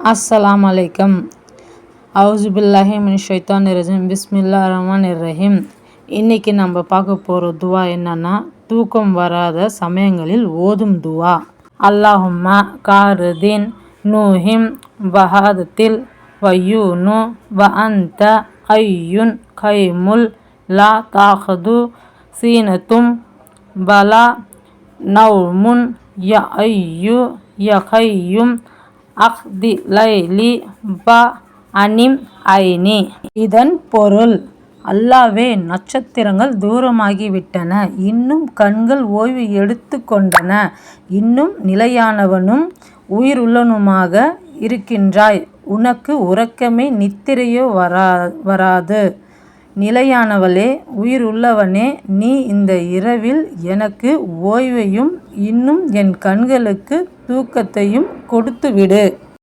அஸ்ஸலாம் அலைக்கம் அவுசுபில்லாஹி மின் ஷைத்தான் ரஜீம் பிஸ்மில்லா ரஹ்மான் ரஹீம் இன்றைக்கி நம்ம பார்க்க போகிற துவா என்னன்னா தூக்கம் வராத சமயங்களில் ஓதும் துவா அல்லாஹும்மா காருதீன் நூஹிம் வஹாதத்தில் வயூனு வ அந்த ஐயுன் கைமுல் லா தாஹது சீனத்தும் பலா நௌமுன் ய ஐயு ய கையும் அஹ்தி லைலி ப அனிம் ஐனி. இதன் பொருள் அல்லாவே நட்சத்திரங்கள் தூரமாகிவிட்டன. இன்னும் கண்கள் ஓய்வு எடுத்து கொண்டன. இன்னும் நிலையானவனும் உயிருள்ளனுமாக இருக்கின்றாய். உனக்கு உறக்கமே நித்திரையோ வரா வராது. நிலையானவளே உயிர் உள்ளவனே நீ இந்த இரவில் எனக்கு ஓய்வையும் இன்னும் என் கண்களுக்கு தூக்கத்தையும் கொடுத்துவிடு.